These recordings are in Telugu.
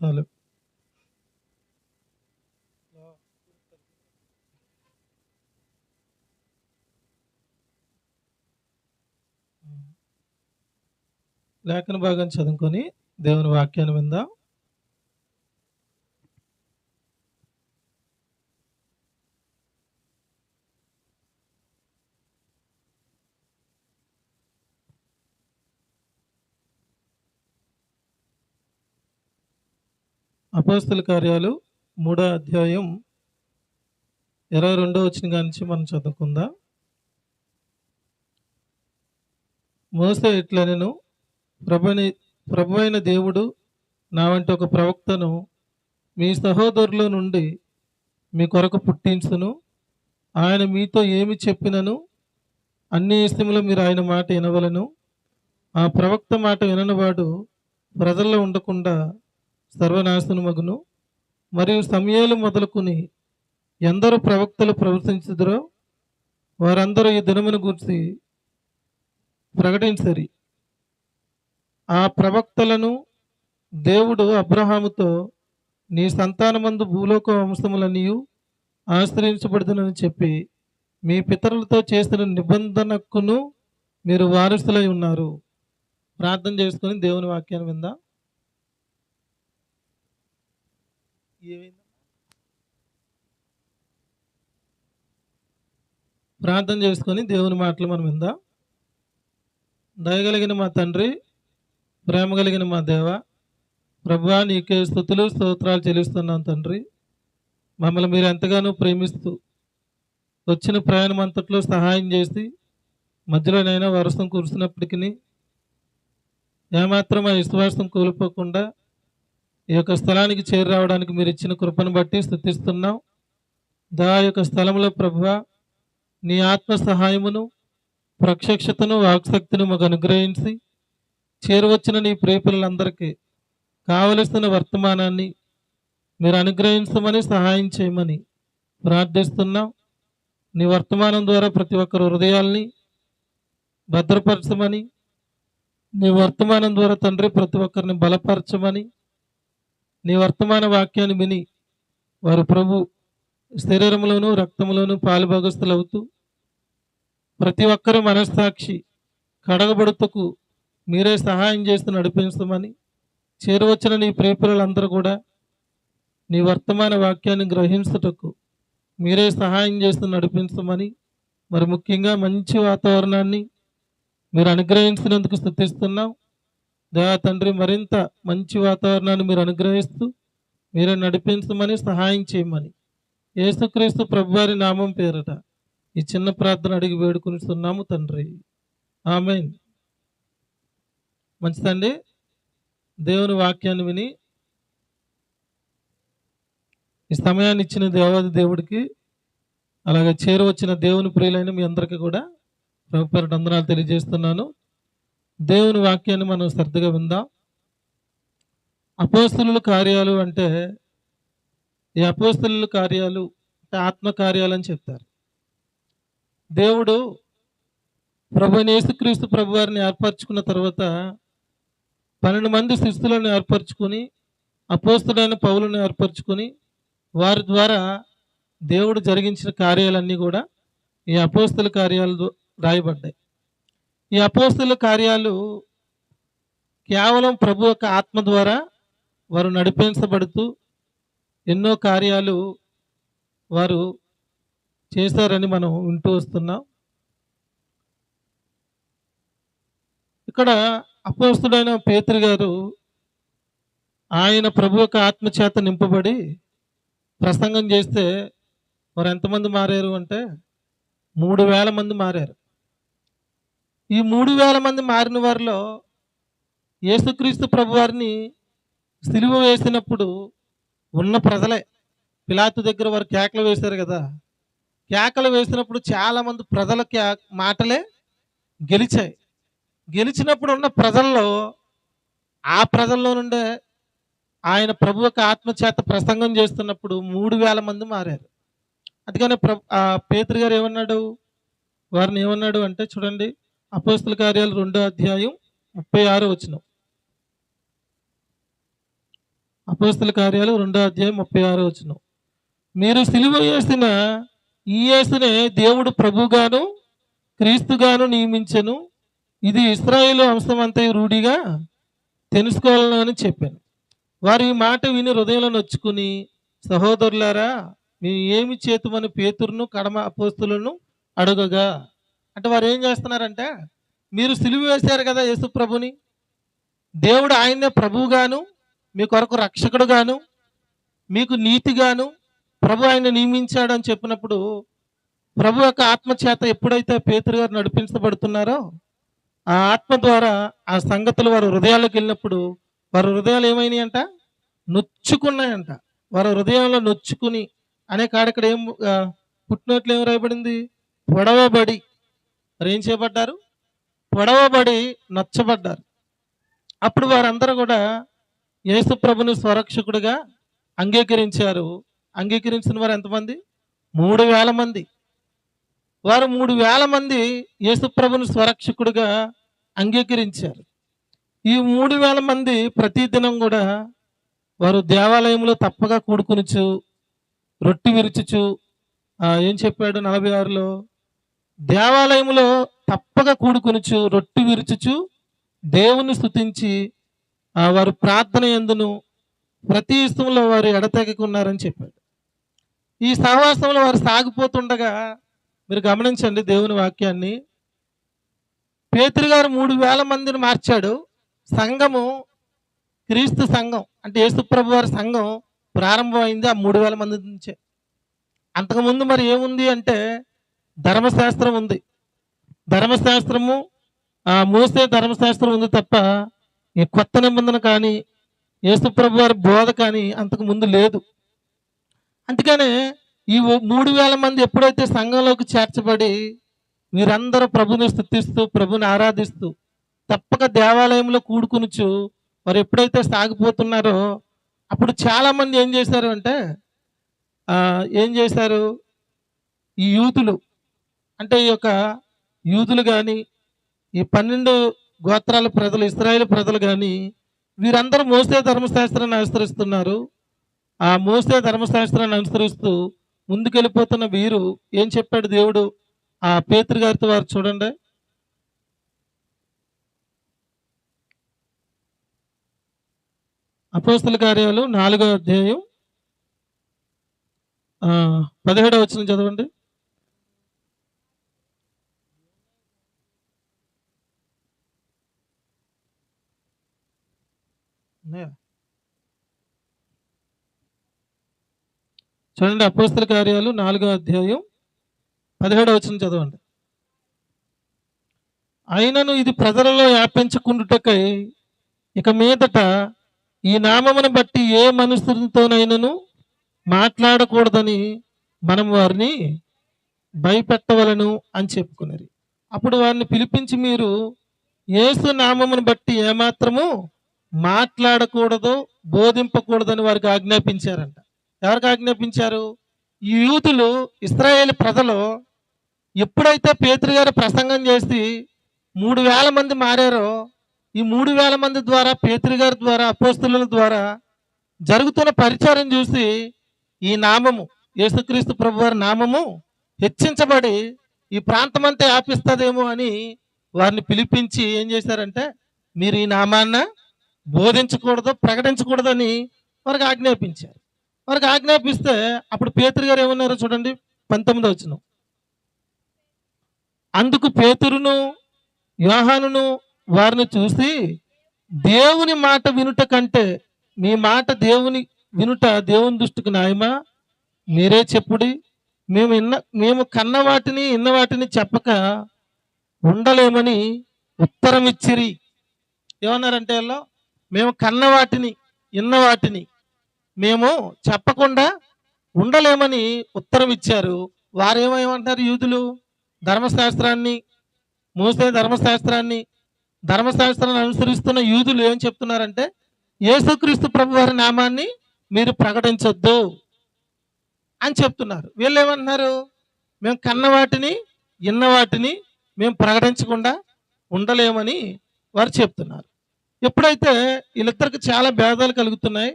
చాలు లేఖన భాగం చదువుకొని దేవుని వాక్యాన్ని విందాం అపోస్తుల కార్యాలు మూడో అధ్యాయం ఇరవై రెండో వచ్చిన కానించి మనం చదువుకుందాం. మోసే ఇట్లనెను ప్రభుని ప్రభు అయిన దేవుడు నా వంటి ఒక ప్రవక్తను మీ సహోదరుల నుండి మీ కొరకు పుట్టించును. ఆయన మీతో ఏమి చెప్పినను అన్ని ఇష్టములో మీరు ఆయన మాట వినవలను. ఆ ప్రవక్త మాట విననివాడు ప్రజల్లో ఉండకుండా సర్వనాశనమగును. మరియు సమయాలు మొదలుకొని ఎందరు ప్రవక్తలు ప్రవర్తించుదరో వారందరూ ఈ దినమును గురించి ప్రకటించరి. ఆ ప్రవక్తలను దేవుడు అబ్రహాముతో నీ సంతానమందు భూలోక వంశములనియు ఆశ్రయించబడుతుందని చెప్పి మీ పితరులతో చేసిన నిబంధనకును మీరు వారసులై ఉన్నారు. ప్రార్థన చేసుకుని దేవుని వాక్యాన్ని విందా. ప్రార్థన చేసుకొని దేవుని మాటలు మనం విందాం. దయగలిగిన మా తండ్రి ప్రేమ కలిగిన మా దేవ ప్రభా నీకే స్థుతులు స్తోత్రాలు చెల్లిస్తున్నాం తండ్రి. మమ్మల్ని మీరు ఎంతగానో ప్రేమిస్తూ వచ్చిన ప్రయాణం అంతట్లో సహాయం చేసి మధ్యలోనైనా వర్షం కురిసినప్పటికీ ఏమాత్రం ఆ విశ్వాసం కోల్పోకుండా ఈ యొక్క స్థలానికి చేరురావడానికి మీరు ఇచ్చిన కృపను బట్టి స్థుతిస్తున్నాం. దా యొక్క స్థలంలో ప్రభు నీ ఆత్మ సహాయమును ప్రత్యక్షతను వాక్శక్తిని మాకు అనుగ్రహించి చేరువచ్చిన నీ ప్రేపిల్లలందరికీ కావలసిన వర్తమానాన్ని మీరు అనుగ్రహించమని సహాయం చేయమని ప్రార్థిస్తున్నాం. నీ వర్తమానం ద్వారా ప్రతి ఒక్కరు హృదయాల్ని భద్రపరచమని నీ వర్తమానం ద్వారా తండ్రి ప్రతి ఒక్కరిని బలపరచమని నీ వర్తమాన వాక్యాన్ని విని వారు ప్రభు శరీరంలోను రక్తంలోను అవుతూ ప్రతి ఒక్కరి మనస్సాక్షి కడగబడుతకు మీరే సహాయం చేస్తూ నడిపించమని చేరువచ్చిన నీ ప్రేపిల్లలందరూ కూడా నీ వర్తమాన వాక్యాన్ని గ్రహించుటకు మీరే సహాయం చేస్తూ నడిపించమని మరి ముఖ్యంగా మంచి వాతావరణాన్ని మీరు అనుగ్రహించినందుకు స్థుతిస్తున్నాం దయా తండ్రి మరింత మంచి వాతావరణాన్ని మీరు అనుగ్రహిస్తూ మీరే నడిపించమని సహాయం చేయమని. యేసుక్రీస్తు ప్రభువారి నామం పేరట ఈ చిన్న ప్రార్థన అడిగి వేడుకునిస్తున్నాము తండ్రి. ఆమె మంచిదండి? దేవుని వాక్యాన్ని విని ఈ సమయాన్ని ఇచ్చిన దేవాది దేవుడికి అలాగే చేరువచ్చిన దేవుని ప్రియులైన మీ అందరికీ కూడా ప్రభు పేరట వందనాలు తెలియజేస్తున్నాను. దేవుని వాక్యాన్ని మనం శ్రద్ధగా విందాం. అపోస్తుల కార్యాలు అంటే ఈ అపోస్తుల కార్యాలు అంటే ఆత్మకార్యాలు అని చెప్తారు. దేవుడు ప్రభుని యేసుక్రీస్తు ప్రభు వారిని ఏర్పరచుకున్న తర్వాత పన్నెండు మంది శిస్తులను ఏర్పరచుకొని అపోస్తుడైన పౌలను ఏర్పరచుకొని వారి ద్వారా దేవుడు జరిగించిన కార్యాలన్నీ కూడా ఈ అపోస్తుల కార్యాలు రాయబడ్డాయి. ఈ అపోస్తుల కార్యాలు కేవలం ప్రభు యొక్క ఆత్మ ద్వారా వారు నడిపించబడుతూ ఎన్నో కార్యాలు వారు చేశారని మనం వింటూ వస్తున్నాం. ఇక్కడ అపోస్తుడైన పేతురు గారు ఆయన ప్రభు యొక్క ఆత్మ చేత నింపబడి ప్రసంగం చేస్తే వారు ఎంతమంది మారారు అంటే మూడు వేల మంది మారారు. ఈ మూడు వేల మంది మారిన వారిలో యేసుక్రీస్తు ప్రభు వారిని సిలువ వేసినప్పుడు ఉన్న ప్రజలే. పిలాతు దగ్గర వారు కేకలు వేశారు కదా. కేకలు వేసినప్పుడు చాలామంది ప్రజల మాటలే గెలిచాయి. గెలిచినప్పుడు ఉన్న ప్రజల్లో ఆ ప్రజల్లో నుండే ఆయన ప్రభు యొక్క ఆత్మ చేత ప్రసంగం చేస్తున్నప్పుడు మూడు వేల మంది మారారు. అందుకని ప్ర ఆ పేతురు గారు ఏమన్నాడు? వారిని ఏమన్నాడు అంటే చూడండి అపోస్తుల కార్యాలు రెండో అధ్యాయం ముప్పై ఆరు వచ్చిన అపోస్తుల కార్యాలు రెండో అధ్యాయం ముప్పై ఆరో వచనం. మీరు సిలువ వేసిన ఈ యేసునే దేవుడు ప్రభుగాను క్రీస్తుగాను నియమించెను. ఇది ఇస్రాయేలు అంశమంతా రూఢిగా తెలుసుకోవాలని చెప్పాను. వారు ఈ మాట విని హృదయంలో నొచ్చుకుని సహోదరులారా మేము ఏమి చేతుమని పేతురును కడమ అపోస్తులను అడగగా అంటే వారు ఏం చేస్తున్నారంటే మీరు సిలువ వేశారు కదా యేసు ప్రభుని. దేవుడు ఆయన్నే ప్రభువుగాను మీ కొరకు రక్షకుడుగాను మీకు నీతిగాను ప్రభు ఆయన నియమించాడు అని చెప్పినప్పుడు ప్రభు యొక్క ఆత్మ చేత ఎప్పుడైతే పేతురు గారు నడిపించబడుతున్నారో ఆ ఆత్మ ద్వారా ఆ సంగతులు వారి హృదయాలకు వెళ్ళినప్పుడు వారి హృదయాలు ఏమైనాయి అంట నొచ్చుకున్నాయంట. వారి హృదయంలో నొచ్చుకుని అనే కాడ ఇక్కడ ఏం పుట్టినట్లు ఏం రాయబడింది? పొడవబడి మరి ఏం చేయబడ్డారు? పొడవబడి నచ్చబడ్డారు. అప్పుడు వారందరూ కూడా యేసు ప్రభుని స్వరక్షకుడిగా అంగీకరించారు. అంగీకరించిన వారు ఎంతమంది? మూడు వేల మంది. వారు మూడు వేల మంది యేసుప్రభుని స్వరక్షకుడిగా అంగీకరించారు. ఈ మూడు వేల మంది ప్రతిదినం కూడా వారు దేవాలయంలో తప్పగా కూడుకునుచు రొట్టి విరుచుచు ఏం చెప్పాడు నలభై ఆరులో? దేవాలయంలో తప్పగా కూడుకునుచు రొట్టి విరుచుచు దేవుని స్థుతించి ఆ, వారు ప్రార్థన ఎందును ప్రతి ఇష్టంలో వారు ఎడతెగకున్నారని చెప్పాడు. ఈ సహవాసంలో వారు సాగిపోతుండగా మీరు గమనించండి దేవుని వాక్యాన్ని. పేతురు గారు మూడు వేల మందిని మార్చాడు. సంఘము క్రీస్తు సంఘం అంటే యేసుప్రభు వారి సంఘం ప్రారంభమైంది ఆ మూడు వేల మంది నుంచే. అంతకుముందు మరి ఏముంది అంటే ధర్మశాస్త్రం ఉంది. ధర్మశాస్త్రము ఆ మోసే ధర్మశాస్త్రం ఉంది తప్ప ఈ కొత్త నిబంధన కానీ యేసుప్రభు వారి బోధ కానీ అంతకు ముందు లేదు. అందుకనే ఈ మూడు వేల మంది ఎప్పుడైతే సంఘంలోకి చేర్చబడి మీరందరూ ప్రభుని స్థుతిస్తూ ప్రభుని ఆరాధిస్తూ తప్పక దేవాలయంలో కూడుకునుచు వారు ఎప్పుడైతే సాగిపోతున్నారో అప్పుడు చాలామంది ఏం చేశారు అంటే ఏం చేశారు? ఈ యూతులు అంటే ఈ యొక్క యూతులు కానీ ఈ పన్నెండు గోత్రాల ప్రజలు ఇస్రాయేల్ ప్రజలు కానీ వీరందరూ మోసే ధర్మశాస్త్రాన్ని అనుసరిస్తున్నారు. ఆ మోసే ధర్మశాస్త్రాన్ని అనుసరిస్తూ ముందుకెళ్ళిపోతున్న వీరు ఏం చెప్పాడు దేవుడు? ఆ పేతృ గారితో వారు చూడండి. అపోస్తుల కార్యాలు నాలుగో అధ్యాయం పదిహేడో వచ్చిన చదవండి. ఉన్నాయా? చూడండి అపోస్తల కార్యాలు నాలుగో అధ్యాయం పదిహేడవ వచ్చిన చదవండి అయినను ఇది ప్రజలలో వ్యాపించకుండుటకై ఇక మీదట ఈ నామమును బట్టి ఏ మనుషులతోనైనను మాట్లాడకూడదని మనం వారిని భయపెట్టవలను అని చెప్పుకున్నారు అప్పుడు వారిని పిలిపించి మీరు ఏసు నామమును బట్టి ఏమాత్రము మాట్లాడకూడదు బోధింపకూడదని వారికి ఆజ్ఞాపించారంట. ఎవరికి ఆజ్ఞాపించారు? ఈ యూతులు ఇస్రాయేల్ ప్రజలు ఎప్పుడైతే పేతురు గారు ప్రసంగం చేసి మూడు వేల మంది మారారో ఈ మూడు వేల మంది ద్వారా పేతురు గారి ద్వారా అపోస్తుల ద్వారా జరుగుతున్న పరిచారం చూసి ఈ నామము యేసుక్రీస్తు ప్రభు వారి నామము హెచ్చించబడి ఈ ప్రాంతమంతా వ్యాపిస్తుందేమో అని వారిని పిలిపించి ఏం చేశారంటే మీరు ఈ నామాన్న బోధించకూడదు ప్రకటించకూడదని వారికి ఆజ్ఞాపించారు. వారికి ఆజ్ఞాపిస్తే అప్పుడు పేతురు గారు ఏమన్నారో చూడండి పంతొమ్మిది వచ్చిన అందుకు పేతురును యోహానును వారిని చూసి దేవుని మాట వినుట కంటే మీ మాట దేవుని వినుట దేవుని దృష్టికి న్యాయమా? మీరే చెప్పుడి మేము ఇన్న మేము కన్న వాటిని ఇన్న వాటిని చెప్పక ఉండలేమని ఉత్తరం ఇచ్చిరి ఏమన్నారంటే వాళ్ళు? మేము కన్న వాటిని ఇన్న వాటిని మేము చెప్పకుండా ఉండలేమని ఉత్తరం ఇచ్చారు వారేమేమంటారు యూదులు? ధర్మశాస్త్రాన్ని మోసే ధర్మశాస్త్రాన్ని ధర్మశాస్త్రాన్ని అనుసరిస్తున్న యూదులు ఏం చెప్తున్నారంటే యేసుక్రీస్తు ప్రభు వారి నామాన్ని మీరు ప్రకటించొద్దు అని చెప్తున్నారు. వీళ్ళు ఏమంటున్నారు మేము కన్న వాటిని ఇన్న వాటిని మేము ప్రకటించకుండా ఉండలేమని వారు చెప్తున్నారు. ఎప్పుడైతే వీళ్ళిద్దరికి చాలా భేదాలు కలుగుతున్నాయి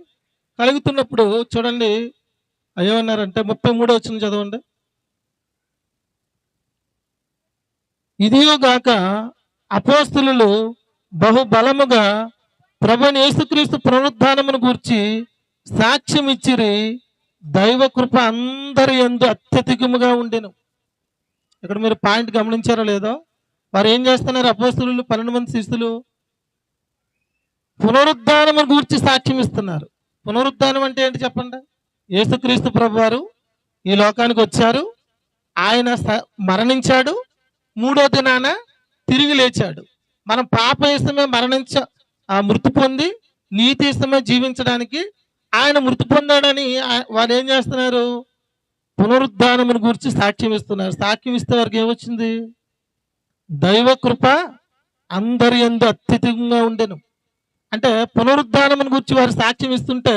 కలుగుతున్నప్పుడు చూడండి ఏమన్నారంటే ముప్పై మూడో వచ్చిన చదవండి. ఇదియోగాక అపోస్తులు బహుబలముగా ప్రభుని యేసుక్రీస్తు పునరుద్ధానమును గూర్చి సాక్ష్యం ఇచ్చిరి దైవ కృప అందరి ఎందు అత్యధికముగా ఉండెను. ఇక్కడ మీరు పాయింట్ గమనించారో లేదో? వారు ఏం చేస్తున్నారు? అపోస్తులు పన్నెండు మంది శిస్తులు పునరుద్ధానం గూర్చి సాక్ష్యం ఇస్తున్నారు. పునరుద్ధానం అంటే ఏంటి చెప్పండి? యేసుక్రీస్తు ప్రభు వారు ఈ లోకానికి వచ్చారు. ఆయన మరణించాడు. మూడో దినాన తిరిగి లేచాడు. మనం పాప ఇష్టమే మరణించ ఆ మృతి పొంది నీతి ఇష్టమే జీవించడానికి ఆయన మృతి పొందాడని వారు ఏం చేస్తున్నారు? పునరుద్ధానమును గురించి సాక్ష్యం ఇస్తున్నారు. సాక్ష్యం ఇస్తే వారికి ఏమొచ్చింది? దైవ కృప అందరి ఎందు అత్యధికంగా ఉండెను. అంటే పునరుద్ధానమును గురించి వారు సాక్ష్యం ఇస్తుంటే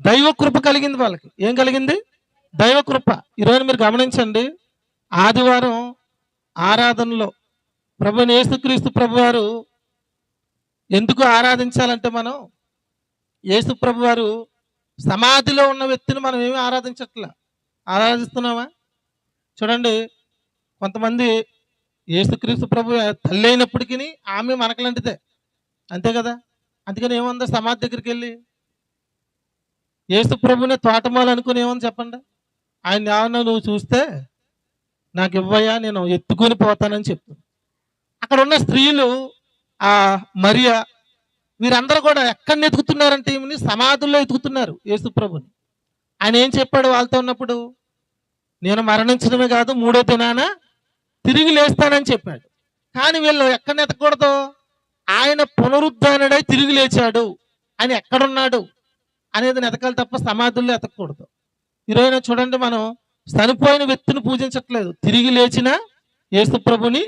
దైవ కృప కలిగింది వాళ్ళకి. ఏం కలిగింది? దైవ కృప. ఈరోజు మీరు గమనించండి ఆదివారం ఆరాధనలో ప్రభు యేసుక్రీస్తు ప్రభు వారు ఎందుకు ఆరాధించాలంటే మనం? యేసు ప్రభు వారు సమాధిలో ఉన్న వ్యక్తిని మనం ఏమి ఆరాధించట్లా? ఆరాధిస్తున్నామా? చూడండి కొంతమంది యేసుక్రీస్తు ప్రభు తల్లి అయినప్పటికీ ఆమె మనకలాంటిదే అంతే కదా? అందుకని ఏముందో సమాధి దగ్గరికి వెళ్ళి యేసు ప్రభునే తోటమాలు అనుకుని ఏమని చెప్పండి? ఆయన ఏమన్నా నువ్వు చూస్తే నాకు ఇవ్వయా నేను ఎత్తుకొని పోతానని చెప్తుంది. అక్కడ ఉన్న స్త్రీలు ఆ మరియా వీరందరూ కూడా ఎక్కడిని ఎతుకుతున్నారంటే ఈమెని సమాధుల్లో ఎతుకుతున్నారు యేసుప్రభుని ఆయన ఏం చెప్పాడు వాళ్ళతో ఉన్నప్పుడు? నేను మరణించడమే కాదు మూడో దినాన తిరిగి లేస్తానని చెప్పాడు. కానీ వీళ్ళు ఎక్కడ ఎతకూడదు ఆయన పునరుద్ధానుడై తిరిగి లేచాడు ఆయన ఎక్కడున్నాడు అనేది ఎతకాలి తప్ప సమాధుల్లో ఎతకూడదు ఈరోజు చూడండి మనం చనిపోయిన వ్యక్తిని పూజించట్లేదు. తిరిగి లేచిన యేసు ప్రభుని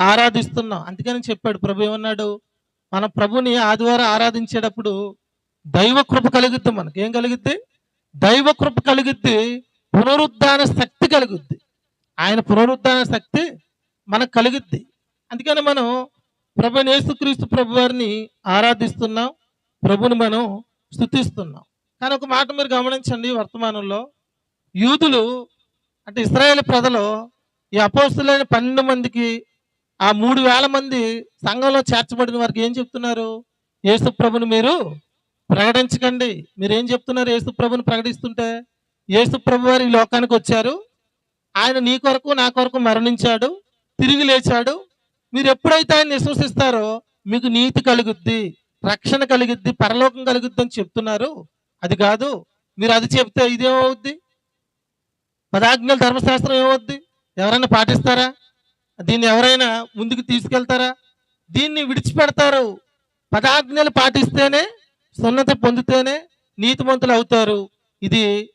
ఆరాధిస్తున్నాం. అందుకని చెప్పాడు ప్రభు ఏమన్నాడు? మన ప్రభుని ఆదివారం ఆరాధించేటప్పుడు దైవ కృప కలుగుద్ది మనకి. ఏం కలుగుద్ది? దైవ కృప కలుగుద్ది పునరుద్ధాన శక్తి కలుగుద్ది. ఆయన పునరుద్ధాన శక్తి మనకు కలుగుద్ది. అందుకని మనం ప్రభు యేసుక్రీస్తు ప్రభు వారిని ఆరాధిస్తున్నాం. ప్రభుని మనం స్థుతిస్తున్నాం కానీ ఒక మాట మీరు గమనించండి వర్తమానంలో. యూదులు అంటే ఇస్రాయేల్ ప్రజలు ఈ అపోస్తులైన పన్నెండు మందికి ఆ మూడు వేల మంది సంఘంలో చేర్చబడిన వారికి ఏం చెప్తున్నారు? యేసు ప్రభుని మీరు ప్రకటించకండి. మీరు ఏం చెప్తున్నారు? యేసు ప్రభుని ప్రకటిస్తుంటే యేసు ప్రభు ఈ లోకానికి వచ్చారు. ఆయన నీ కొరకు నా కొరకు మరణించాడు. తిరిగి లేచాడు. మీరు ఎప్పుడైతే ఆయన విశ్వసిస్తారో మీకు నీతి కలుగుద్ది రక్షణ కలుగుద్ది పరలోకం కలుగుద్ది అని చెప్తున్నారు. అది కాదు మీరు అది చెప్తే ఇదేమవుద్ది పదాజ్ఞల ధర్మశాస్త్రం ఏమవుద్ది? ఎవరైనా పాటిస్తారా? దీన్ని ఎవరైనా ముందుకు తీసుకెళ్తారా? దీన్ని విడిచిపెడతారు. పదాజ్ఞలు పాటిస్తేనే సున్నత పొందితేనే నీతిమంతులు అవుతారు. ఇది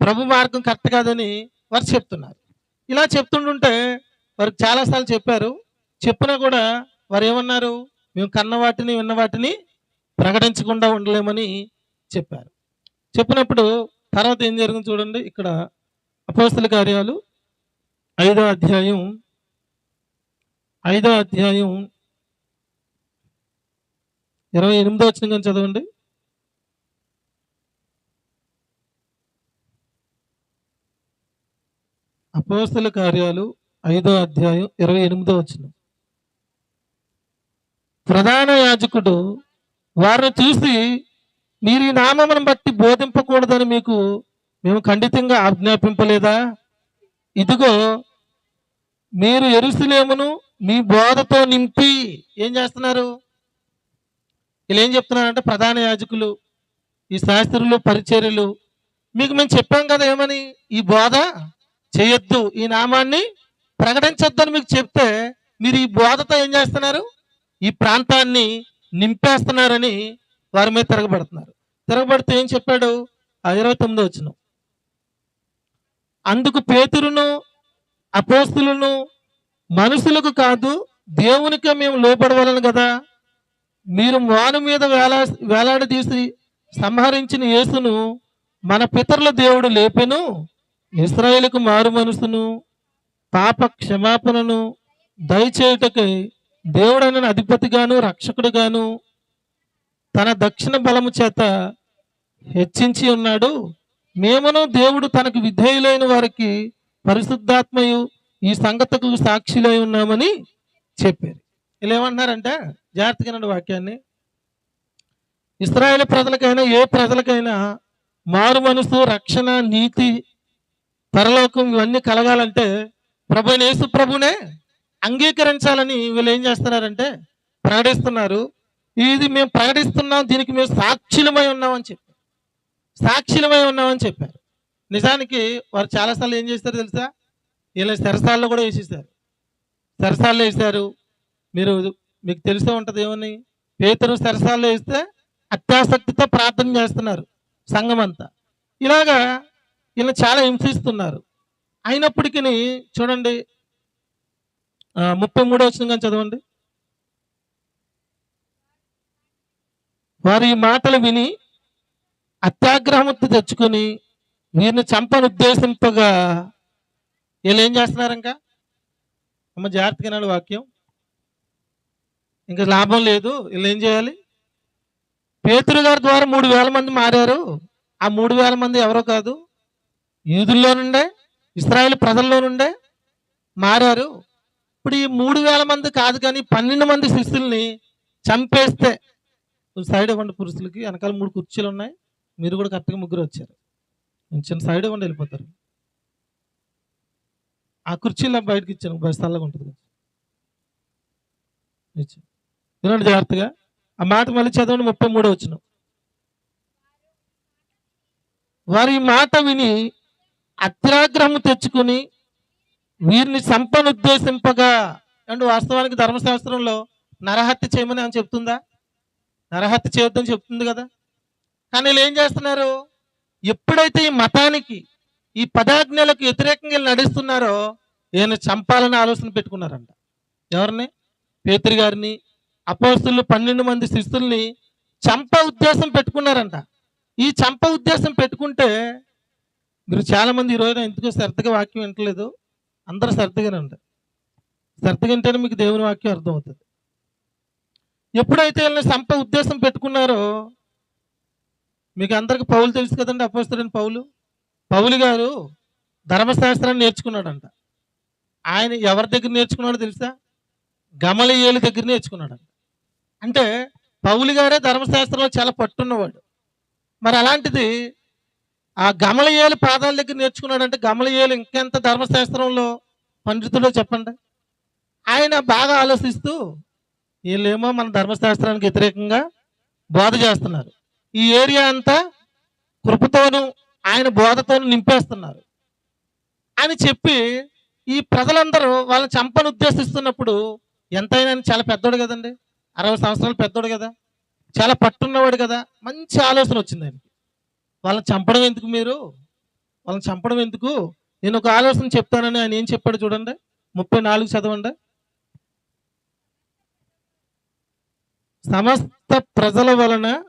ప్రభు మార్గం కరెక్ట్ కాదని వారు చెప్తున్నారు. ఇలా చెప్తుంటుంటే వారికి చాలాసార్లు చెప్పారు. చెప్పినా కూడా వారు ఏమన్నారు మేము కన్న వాటిని విన్న వాటిని ప్రకటించకుండా ఉండలేమని చెప్పారు. చెప్పినప్పుడు తర్వాత ఏం జరిగింది చూడండి. ఇక్కడ అపోస్తల కార్యాలు ఐదో అధ్యాయం ఐదో అధ్యాయం ఇరవై ఎనిమిదో వచ్చిన కానీ చదవండి. అపోస్తల కార్యాలు ఐదో అధ్యాయం ఇరవై ఎనిమిదో వచ్చిన ప్రధాన యాజకుడు వారిని చూసి మీరు ఈ నామమును బట్టి బోధింపకూడదని మీకు మేము ఖండితంగా ఆజ్ఞాపింపలేదా? ఇదిగో మీరు ఎరుసలేమును మీ బోధతో నింపి ఏం చేస్తున్నారు? వీళ్ళు ఏం చెప్తున్నారంటే ప్రధాన యాజకులు ఈ శాస్త్రులు పరిచర్యలు మీకు మేము చెప్పాం కదా ఏమని? ఈ బోధ చేయొద్దు ఈ నామాన్ని ప్రకటించొద్దని మీకు చెప్తే మీరు ఈ బోధతో ఏం చేస్తున్నారు? ఈ ప్రాంతాన్ని నింపేస్తున్నారని వారి మీద తిరగబడుతున్నారు. తిరగబడితే ఏం చెప్పాడు? ఆ ఇరవై తొమ్మిదో వచ్చిన అందుకు పేతురును అపోస్తులను మనుషులకు కాదు దేవునికే మేము లోపడవలను కదా మీరు వాను మీద వేలా వేలాడదీసి సంహరించిన యేసును మన పితరుల దేవుడు లేపెను ఇస్రాయేలుకు మారు మనసును పాప క్షమాపణను దయచేయుటకై దేవుడైన అధిపతిగాను రక్షకుడుగాను తన దక్షిణ బలము చేత హెచ్చించి ఉన్నాడు. మేమును దేవుడు తనకు విధేయులైన వారికి పరిశుద్ధాత్మయు ఈ సంగతకు సాక్షులై ఉన్నామని చెప్పారు. ఇలా ఏమంటున్నారంటే? జాగ్రత్తగా వాక్యాన్ని. ఇస్రాయేల్ ప్రజలకైనా ఏ ప్రజలకైనా మారు మనసు రక్షణ నీతి పరలోకం ఇవన్నీ కలగాలంటే ప్రభు నేసు ప్రభునే అంగీకరించాలని వీళ్ళు ఏం చేస్తున్నారంటే ప్రకటిస్తున్నారు. ఇది మేము ప్రకటిస్తున్నాం దీనికి మేము సాక్షులమై ఉన్నామని చెప్పారు సాక్షులమై ఉన్నామని చెప్పారు. నిజానికి వారు చాలాసార్లు ఏం చేస్తారు తెలుసా? వీళ్ళ సరసాల్లో కూడా వేసేసారు సరసాల్లో వేసారు మీరు మీకు తెలిసే ఉంటుంది ఏమని? పేతురు సరసాల్లో వేస్తే అత్యాసక్తితో ప్రార్థన చేస్తున్నారు సంఘం అంతా. ఇలాగా వీళ్ళని చాలా హింసిస్తున్నారు. అయినప్పటికీ చూడండి ముప్పై మూడో వచ్చిన కానీ చదవండి. వారు ఈ మాటలు విని అత్యాగ్రహముక్తి తెచ్చుకొని వీరిని చంపని ఉద్దేశంతోగా వీళ్ళు ఏం చేస్తున్నారు ఇంకా అమ్మ జాగ్రత్తగా వాక్యం. ఇంకా లాభం లేదు వీళ్ళు ఏం చేయాలి? పేతురు గారి ద్వారా మూడు వేల మంది మారారు. ఆ మూడు వేల మంది ఎవరో కాదు? యూదుల్లో నుండే ఇస్రాయేల్ ప్రజల్లో నుండే మారారు. ఇప్పుడు ఈ మూడు వేల మంది కాదు కానీ పన్నెండు మంది శిష్యుల్ని చంపేస్తే సైడ్ ఇవ్వండి పురుషులకి వెనకాల మూడు కుర్చీలు ఉన్నాయి. మీరు కూడా కరెక్ట్గా ముగ్గురు వచ్చారు. కొంచెం సైడ్ ఇవ్వండి వెళ్ళిపోతారు. ఆ కుర్చీలో బయటకి ఇచ్చాను. బయట స్థలంగా ఉంటుంది వినండి జాగ్రత్తగా. ఆ మాట మళ్ళీ చదవండి. ముప్పై మూడో వచ్చిన వారి మాట విని అత్యాగ్రహము తెచ్చుకుని వీరిని సంపనుద్దేశింపగా అండ్ వాస్తవానికి ధర్మశాస్త్రంలో నరహత్య చేయమని అని చెప్తుందా? నరహత్య చేయొద్దని చెప్తుంది కదా? కానీ వీళ్ళు ఏం చేస్తున్నారు? ఎప్పుడైతే ఈ మతానికి ఈ పదాజ్ఞలకు వ్యతిరేకంగా నడుస్తున్నారో ఈయన చంపాలని ఆలోచన పెట్టుకున్నారంట. ఎవరిని? పేతురి గారిని అపోస్తులు పన్నెండు మంది శిస్తుల్ని చంప ఉద్దేశం పెట్టుకున్నారంట. ఈ చంప ఉద్దేశం పెట్టుకుంటే మీరు చాలామంది ఈరోజు ఈ రోజున ఎందుకు శ్రద్ధగా వాక్యం వింటలేదు. అందరూ శ్రద్ధగానే ఉంటారు. శ్రద్ధగా మీకు దేవుని వాక్యం అర్థమవుతుంది. ఎప్పుడైతే వీళ్ళని సంప ఉద్దేశం పెట్టుకున్నారో మీకు అందరికి పౌలు తెలుసు కదండి అపోస్తుడైన పౌలు? పౌలు గారు ధర్మశాస్త్రాన్ని నేర్చుకున్నాడంట. ఆయన ఎవరి దగ్గర నేర్చుకున్నాడో తెలుసా? గమలయేలు దగ్గర నేర్చుకున్నాడంట. అంటే పౌలు గారే ధర్మశాస్త్రంలో చాలా పట్టున్నవాడు. మరి అలాంటిది ఆ గమలయేలు పాదాల దగ్గర నేర్చుకున్నాడంటే గమలయేలు ఇంకెంత ధర్మశాస్త్రంలో పండితుడో చెప్పండి. ఆయన బాగా ఆలోచిస్తూ వీళ్ళేమో మన ధర్మశాస్త్రానికి వ్యతిరేకంగా బోధ చేస్తున్నారు. ఈ ఏరియా అంతా కృపతోనూ ఆయన బోధతోనూ నింపేస్తున్నారు. అని చెప్పి ఈ ప్రజలందరూ వాళ్ళని చంపని ఉద్దేశిస్తున్నప్పుడు ఎంతైనా చాలా పెద్దోడు కదండి. అరవై సంవత్సరాలు పెద్దోడు కదా. చాలా పట్టున్నవాడు కదా. మంచి ఆలోచన వచ్చింది ఆయనకి. వాళ్ళని చంపడం ఎందుకు మీరు? వాళ్ళని చంపడం ఎందుకు? నేను ఒక ఆలోచన చెప్తానని ఆయన ఏం చెప్పాడు చూడండి. ముప్పై నాలుగు చదవండి. సమస్త ప్రజల వలన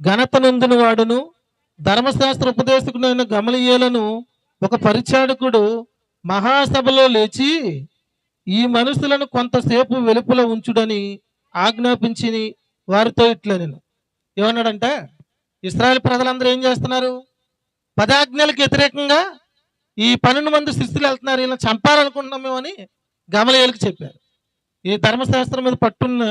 ఘనత నొందిన వాడును. ధర్మశాస్త్ర ఉపదేశకుడైన గమలియేలను ఒక పరిచారకుడు మహాసభలో లేచి ఈ మనుషులను కొంతసేపు వెలుపుల ఉంచుడని ఆజ్ఞాపించి వారితో ఇట్లా నేను ఏమన్నాడంటే ఇస్రాయల్ ప్రజలందరూ ఏం చేస్తున్నారు? పదాజ్ఞలకు వ్యతిరేకంగా ఈ పన్నెండు మంది శిస్తులు వెళ్తున్నారు. ఇలా చంపాలనుకుంటున్నామేమని అని చెప్పారు. ఈ ధర్మశాస్త్రం మీద పట్టున్న